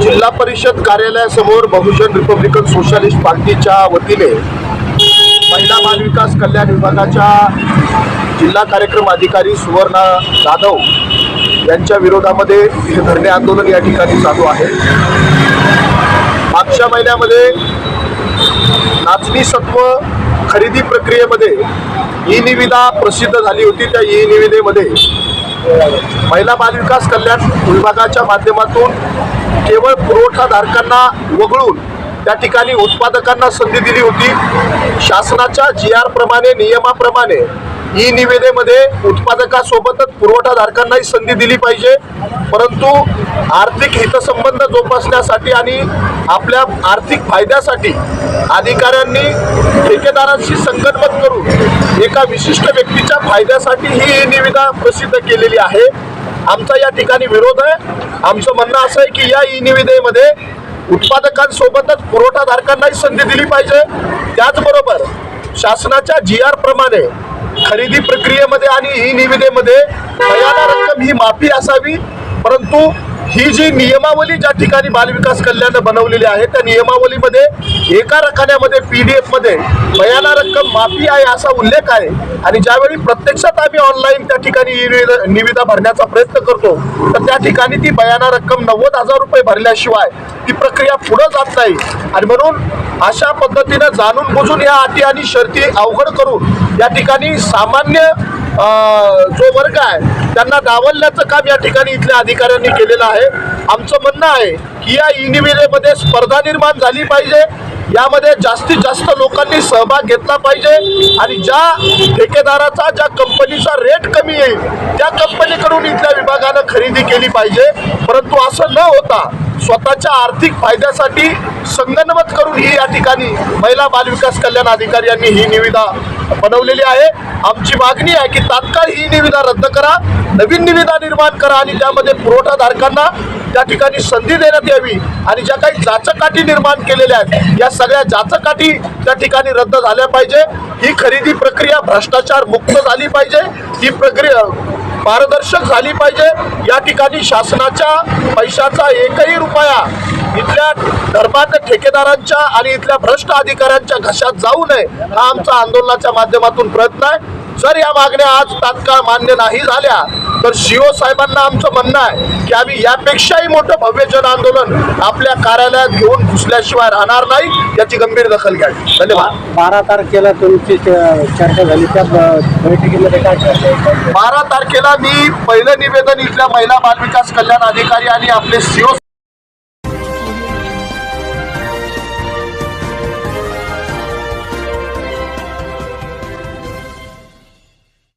जिल्हा परिषद कार्यालयासमोर बहुजन रिपब्लिकन सोशलिस्ट पार्टीच्या वतीने महिला बालविकास कल्याण विभागाच्या जिल्हा कार्यक्रम अधिकारी सुवर्णा जाधव यांच्या विरोधामध्ये हे धरणे आंदोलन या ठिकाणी चालू आहे. मागच्या महिन्यामध्ये नाचणी सत्व खरेदी प्रक्रियेमध्ये ई निविदा प्रसिद्ध झाली होती. त्या ई निविदेमध्ये महिला बालविकास कल्याण विभागाच्या माध्यमातून केवळ पुरवठाधारकांना वगळून त्या ठिकाणी उत्पादकांना संधी दिली होती. शासनाच्या जी आर प्रमाणे नियमाप्रमाणे ई निविदेमध्ये उत्पादकासोबतच पुरवठाधारकांनाही संधी दिली पाहिजे. परंतु आर्थिक हितसंबंध जोपासण्यासाठी आणि आपल्या आर्थिक फायद्यासाठी अधिकाऱ्यांनी ठेकेदारांशी संगनमत करून एका विशिष्ट व्यक्तीच्या फायद्यासाठी ही ई निविदा प्रसिद्ध केलेली आहे. आमचा या ठिकाणी विरोध आहे. आमचं म्हणणं असं आहे की या ई निविदेमध्ये उत्पादकांसोबतच पुरवठाधारकांनाही संधी दिली पाहिजे. त्याचबरोबर शासनाच्या जी आर प्रमाणे खरेदी प्रक्रियेमध्ये आणि ई निविदेमध्ये रक्कम ही माफी असावी परंतु ही जी नियमावली ज्या ठिकाणी बालविकास कल्याण बनवलेली आहे त्या नियमावलीमध्ये एका रखान्यामध्ये पी डी एफमध्ये बयाना रक्कम माफी आहे असा उल्लेख आहे. आणि ज्यावेळी प्रत्यक्षात आम्ही ऑनलाईन त्या ठिकाणी निविदा- भरण्याचा प्रयत्न करतो तर त्या ठिकाणी ती बयाना रक्कम नव्वद हजार रुपये भरल्याशिवाय ती प्रक्रिया पुढं जात नाही. आणि म्हणून अशा पद्धतीनं जाणून बुजून या अटी आणि शर्ती अवघड करून या ठिकाणी सामान्य जो वर्ग आहे त्यांना डावलण्याचं काम या ठिकाणी इथल्या अधिकाऱ्यांनी केलेलं आहे. आमचं म्हणणं आहे की या ई स्पर्धा निर्माण झाली पाहिजे. यामध्ये जास्तीत जास्त लोकांनी सहभाग घेतला पाहिजे. आणि ज्या ठेकेदाराचा ज्या कंपनीचा रेट कमी येईल त्या कंपनीकडून इथल्या विभागानं खरेदी केली पाहिजे. परंतु असं न होता स्वतःच्या आर्थिक फायद्यासाठी संगनमत करून ही या ठिकाणी महिला बालविकास कल्याण अधिकारी यांनी ही निविदा बनवलेली आहे. आमची मागणी आहे की तात्काळ ही निविदा रद्द करा नवीन निविदा निर्माण करा आणि त्यामध्ये पुरवठाधारकांना त्या ठिकाणी संधी देण्यात यावी आणि ज्या काही जाचकाठी निर्माण केलेल्या आहेत या सगळ्या जाचकाठी त्या ठिकाणी रद्द झाल्या पाहिजे. ही खरेदी प्रक्रिया भ्रष्टाचार मुक्त झाली पाहिजे. ही प्रक्रिया पारदर्शक झाली पाहिजे. या ठिकाणी शासनाच्या पैशाचा एकही रुपया इथल्या धर्मांध ठेकेदारांच्या आणि इथल्या भ्रष्ट अधिकाऱ्यांच्या घशात जाऊ नये हा आमचा आंदोलनाच्या माध्यमातून प्रयत्न आहे. जर या मागण्या आज तात्काळ मान्य नाही झाल्या तर शिओ साहेबांना आमचं म्हणणं आहे की आम्ही यापेक्षाही मोठं भव्य जन आंदोलन आपल्या कार्यालयात घेऊन घुसल्याशिवाय राहणार नाही याची गंभीर दखल घ्यावी धन्यवाद बारा तारखेला तुमची चर्चा झाली त्या बैठकीमध्ये काय? बारा तारखेला मी पहिलं निवेदन इथल्या महिला बालविकास कल्याण अधिकारी आणि आपले सीओ